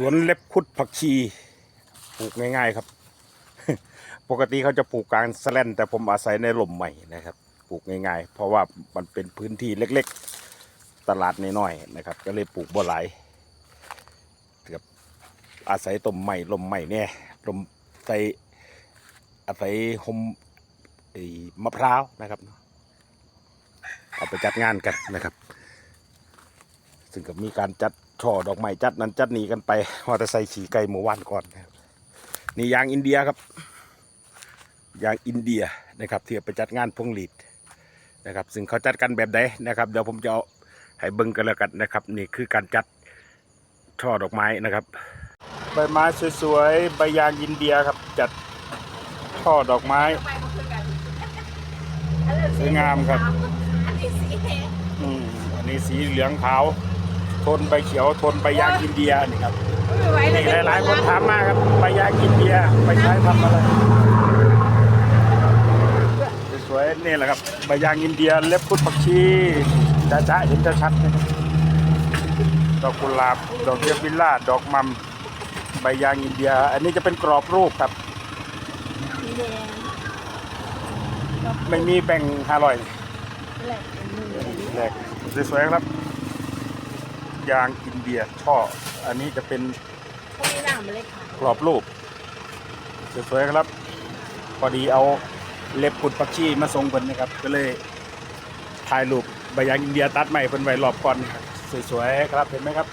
สวนเล็บคุดผักชีปลูกง่ายๆครับ ปกติเขาจะปลูกกลางสแลนแต่ผมอาศัยในหล่มใหม่นะครับ ปลูกง่ายๆ เพราะว่ามันเป็นพื้นที่เล็กๆ ตลาดน้อยๆนะครับ ก็เลยปลูกบ่หลายกับอาศัยต้นใหม่หล่มใหม่เนี่ยลมใส่อาศัยหมไอ้มะพร้าวนะครับเอาไปจัดงานกันนะครับ ซึ่งก็มีการจัด ช่อดอกไม้จัดนั้นจัดนี้กันไปว่าจะใส่ขี่ไก่หมู่ว่านก่อนนะครับนี่ยางอินเดียครับยางอินเดียนะครับที่เอาไปจัดงานพวงหลีดนะครับ ซึ่งเขาจัดกันแบบใดนะครับเดี๋ยวผมจะเอาให้เบิ่งกันแล้วกันนะครับ นี่คือการจัดช่อดอกไม้นะครับ ใบไม้สวยๆใบยางอินเดียครับจัดช่อดอกไม้สวยงามครับอันนี้สีแดงอืมอันนี้สีเหลืองขาวโทนใบเขียวโทนใบยางอินเดียนี่ครับไม่ไหวเลนี่ยหลายๆคนถามมาครับใบยางอินเดียไปใช้ทำอะไรสวยๆนี่แหละครับใบยางอินเดียเล็บพุทธผักชีจ้าจ้าเห็นชัดๆนะครับดอกกุหลาบดอกเยบิลล่าดอกมัมใบยางอินเดีย อันนี้จะเป็นกรอบรูปครับสีแดงไม่มีแบ่งห้าร้อยแหลกเป็นมือแรกสวยๆครับ ยางอินเดียช่อ อันนี้จะเป็นพวกนี้หน้ามันเลยขายกรอบรูปสวยๆครับ พอดีเอาเล็บกุดปักชีมาส่งเพิ่นนะครับ ก็เลยถ่ายรูปใบยางอินเดียตัดใหม่เพิ่นไว้รอบก่อนนะครับสวยๆครับเห็นไหมครับ